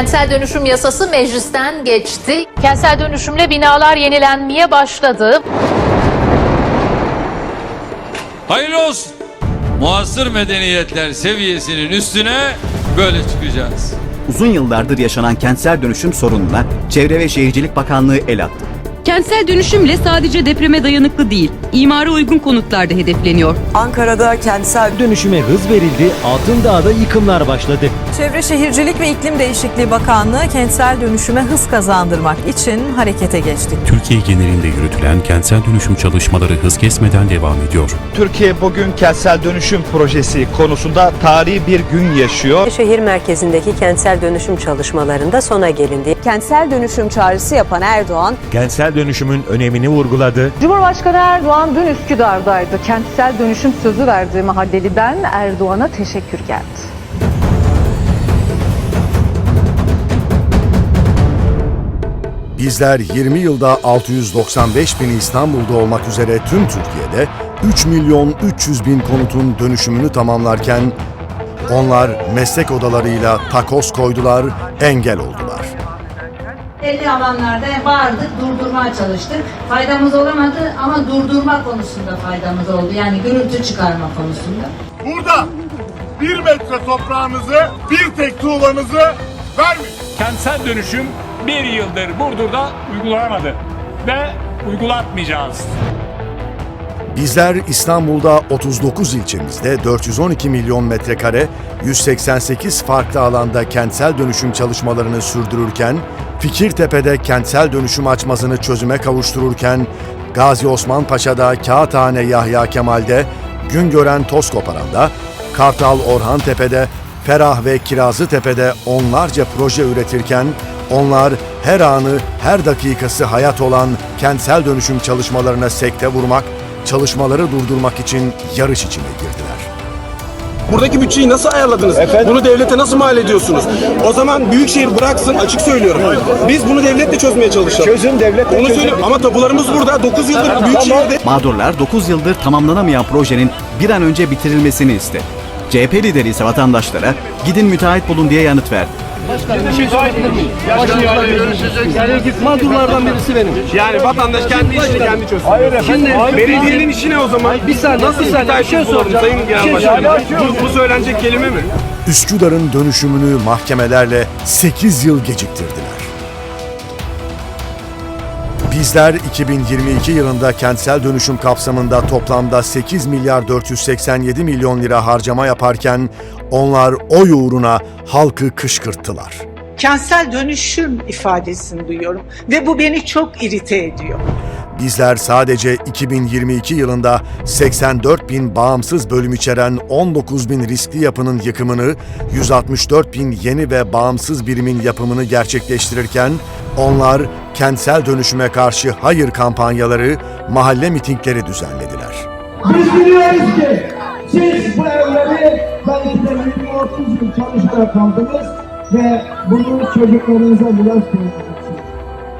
Kentsel dönüşüm yasası meclisten geçti. Kentsel dönüşümle binalar yenilenmeye başladı. Hayırlı olsun. Muasır medeniyetler seviyesinin üstüne böyle çıkacağız. Uzun yıllardır yaşanan kentsel dönüşüm sorununa Çevre ve Şehircilik Bakanlığı el attı. Kentsel dönüşümle sadece depreme dayanıklı değil, imara uygun konutlar da hedefleniyor. Ankara'da kentsel dönüşüme hız verildi, Altındağ'da yıkımlar başladı. Çevre Şehircilik ve İklim Değişikliği Bakanlığı kentsel dönüşüme hız kazandırmak için harekete geçti. Türkiye genelinde yürütülen kentsel dönüşüm çalışmaları hız kesmeden devam ediyor. Türkiye bugün kentsel dönüşüm projesi konusunda tarihi bir gün yaşıyor. Şehir merkezindeki kentsel dönüşüm çalışmalarında sona gelindi. Kentsel dönüşüm çağrısı yapan Erdoğan, Kentsel dönüşümün önemini vurguladı. Cumhurbaşkanı Erdoğan dün Üsküdar'daydı. Kentsel dönüşüm sözü verdiği mahalleliden Erdoğan'a teşekkür geldi. Bizler 20 yılda 695 bin İstanbul'da olmak üzere tüm Türkiye'de 3 milyon 300 bin konutun dönüşümünü tamamlarken onlar meslek odalarıyla takos koydular, engel oldular. Belli alanlarda bağırdık, durdurmaya çalıştık. Faydamız olamadı ama durdurma konusunda faydamız oldu. Yani gürültü çıkarma konusunda. Burada bir metre toprağınızı, bir tek tuğlanızı vermeyin. Kentsel dönüşüm bir yıldır Burdur'da uygulanamadı ve uygulatmayacağız. Bizler İstanbul'da 39 ilçemizde 412 milyon metrekare, 188 farklı alanda kentsel dönüşüm çalışmalarını sürdürürken, Fikirtepe'de kentsel dönüşüm açmazını çözüme kavuştururken, Gazi Osman Paşa'da Kağıthane Yahya Kemal'de, Güngören Tozkoparan'da, Kartal Orhan Tepe'de, Ferah ve Kirazlı Tepe'de onlarca proje üretirken, onlar her anı, her dakikası hayat olan kentsel dönüşüm çalışmalarına sekte vurmak, çalışmaları durdurmak için yarış içine girdiler. Buradaki bütçeyi nasıl ayarladınız? Bunu devlete nasıl mal ediyorsunuz? O zaman Büyükşehir bıraksın açık söylüyorum. Biz bunu devletle çözmeye çalışalım. Çözüm devletle Onu söylüyorum ama tapularımız burada. 9 yıldır Büyükşehir'de Mağdurlar 9 yıldır tamamlanamayan projenin bir an önce bitirilmesini istedi. CHP lideri ise vatandaşlara gidin müteahhit bulun diye yanıt verdi. Mağdurlardan birisi benim. Yani vatandaş kendi işini kendi çözsün. Hayır efendim. Belediyenin işi ne o zaman? Bir saniye, Nasıl bir saniye, bir şey soracağım. Sayın Genel Bir şey Başkanım. Bu, bu söylenecek kelime mi? Üsküdar'ın dönüşümünü mahkemelerle 8 yıl geciktirdiler. Bizler 2022 yılında kentsel dönüşüm kapsamında toplamda 8 milyar 487 milyon lira harcama yaparken onlar oy uğruna halkı kışkırttılar. Kentsel dönüşüm ifadesini duyuyorum ve bu beni çok irite ediyor. Bizler sadece 2022 yılında 84 bin bağımsız bölüm içeren 19 bin riskli yapının yıkımını, 164 bin yeni ve bağımsız birimin yapımını gerçekleştirirken, onlar kentsel dönüşüme karşı hayır kampanyaları, mahalle mitingleri düzenlediler. Biz biliyoruz ki siz bu evleri belki de 30 yıl çalışarak aldınız ve bunu çocuklarınıza miras bırakacaksınız.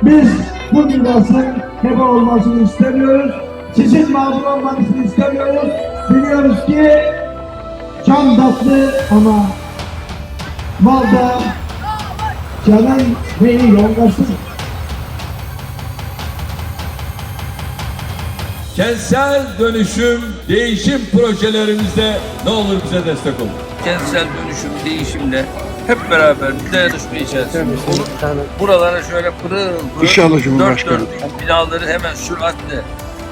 Biz bu mirasın heba olmasını istemiyoruz. Sizin mağdur olmanızı istemiyoruz. Biliyoruz ki can tatlı ama malda canın neyi yolgasın. Kentsel dönüşüm, değişim projelerimizde ne olur bize destek olun. Kentsel dönüşüm değişimle hep beraber bir dayanışma içerisinde olup buralara şöyle pırıl pırıl İnşallah Cumhurbaşkanı. dört dörtlük binaları hemen süratle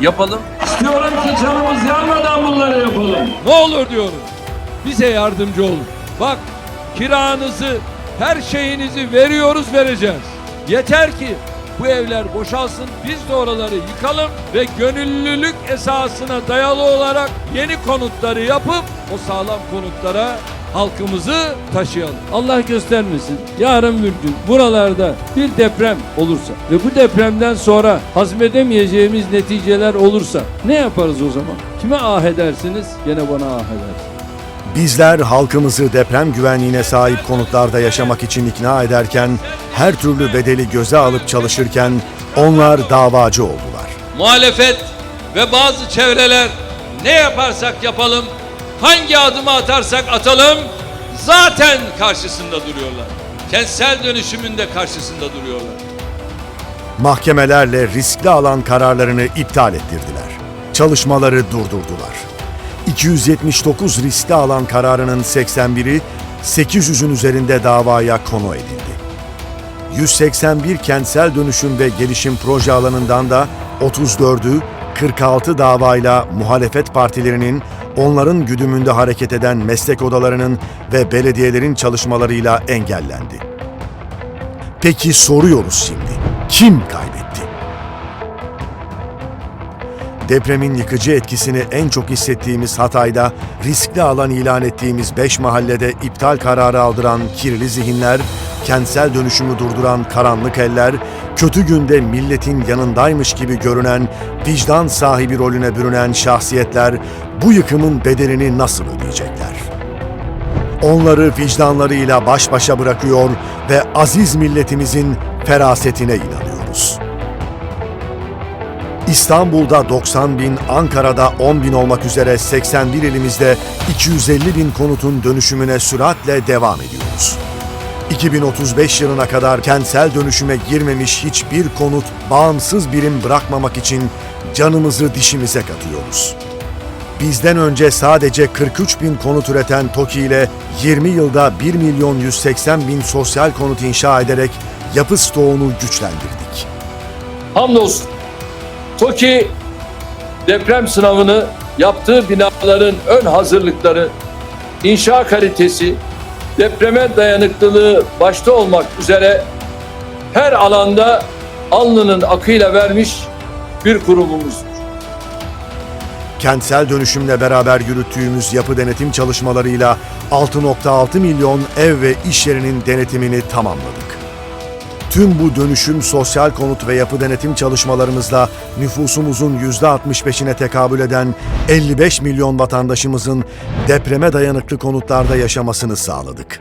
yapalım. İstiyorum ki canımız yanmadan bunları yapalım. Ne olur diyorum. Bize yardımcı olun. Bak kiranızı, her şeyinizi veriyoruz vereceğiz. Yeter ki bu evler boşalsın, biz de oraları yıkalım ve gönüllülük esasına dayalı olarak yeni konutları yapıp o sağlam konutlara halkımızı taşıyalım. Allah göstermesin. Yarın bir gün buralarda bir deprem olursa ve bu depremden sonra hazmedemeyeceğimiz neticeler olursa ne yaparız o zaman? Kime ah edersiniz? Gene bana ah edersiniz. Bizler halkımızı deprem güvenliğine sahip konutlarda yaşamak için ikna ederken, her türlü bedeli göze alıp çalışırken onlar davacı oldular. muhalefet ve bazı çevreler ne yaparsak yapalım, hangi adımı atarsak atalım zaten karşısında duruyorlar. kentsel dönüşümün de karşısında duruyorlar. Mahkemelerle riskli alan kararlarını iptal ettirdiler. Çalışmaları durdurdular. 279 riskli alan kararının 81'i 800'ün üzerinde davaya konu edildi. 181 kentsel dönüşüm ve gelişim proje alanından da 34'ü 46 davayla muhalefet partilerinin onların güdümünde hareket eden meslek odalarının ve belediyelerin çalışmalarıyla engellendi. Peki soruyoruz şimdi. Kim kaybetti? Depremin yıkıcı etkisini en çok hissettiğimiz Hatay'da riskli alan ilan ettiğimiz 5 mahallede iptal kararı aldıran kirli zihinler, kentsel dönüşümü durduran karanlık eller, kötü günde milletin yanındaymış gibi görünen, vicdan sahibi rolüne bürünen şahsiyetler bu yıkımın bedelini nasıl ödeyecekler? Onları vicdanlarıyla baş başa bırakıyor ve aziz milletimizin ferasetine inanıyoruz. İstanbul'da 90 bin, Ankara'da 10 bin olmak üzere 81 ilimizde 250 bin konutun dönüşümüne süratle devam ediyoruz. 2035 yılına kadar kentsel dönüşüme girmemiş hiçbir konut bağımsız birim bırakmamak için canımızı dişimize katıyoruz. Bizden önce sadece 43 bin konut üreten TOKİ ile 20 yılda 1 milyon 180 bin sosyal konut inşa ederek yapı stoğunu güçlendirdik. Hamdolsun TOKİ deprem sınavını yaptığı binaların ön hazırlıkları, inşa kalitesi, depreme dayanıklılığı başta olmak üzere her alanda alnının akıyla vermiş bir kurumumuzdur. Kentsel dönüşümle beraber yürüttüğümüz yapı denetim çalışmalarıyla 6.6 milyon ev ve iş yerinin denetimini tamamladık. Tüm bu dönüşüm sosyal konut ve yapı denetim çalışmalarımızla nüfusumuzun %65'ine tekabül eden 55 milyon vatandaşımızın depreme dayanıklı konutlarda yaşamasını sağladık.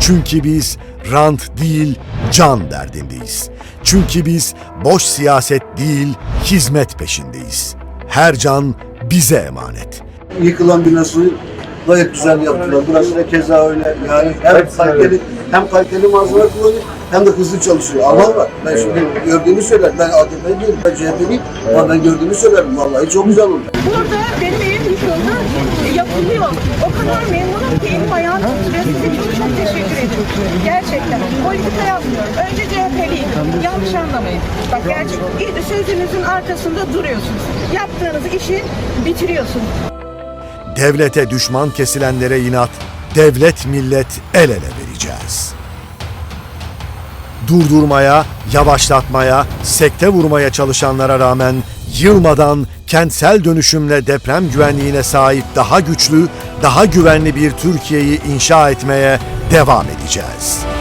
Çünkü biz rant değil, can derdindeyiz. Çünkü biz boş siyaset değil, hizmet peşindeyiz. Her can bize emanet. Yıkılan binası gayet güzel yaptılar. Burası da keza öyle. Yani hem kaliteli, hem kaliteli malzeme kullanıyor hem de hızlı çalışıyor. Ama bak ben şimdi gördüğümü söylerim. Ben AKP değilim. Ben CHP'liyim. Ama ben gördüğümü söylerim. Vallahi çok güzel oldu. Burada benim evim yıkıldı, yapılıyor. O kadar memnunum ki elim ayağım titriyor. Size çok çok teşekkür ederim. Gerçekten. Politika yapmıyorum. Önce CHP'liyim. Yanlış anlamayın. Bak gerçekten sözünüzün arkasında duruyorsunuz. Yaptığınız işi bitiriyorsunuz. Devlete düşman kesilenlere inat, devlet millet el ele vereceğiz. Durdurmaya, yavaşlatmaya, sekte vurmaya çalışanlara rağmen yılmadan kentsel dönüşümle deprem güvenliğine sahip daha güçlü, daha güvenli bir Türkiye'yi inşa etmeye devam edeceğiz.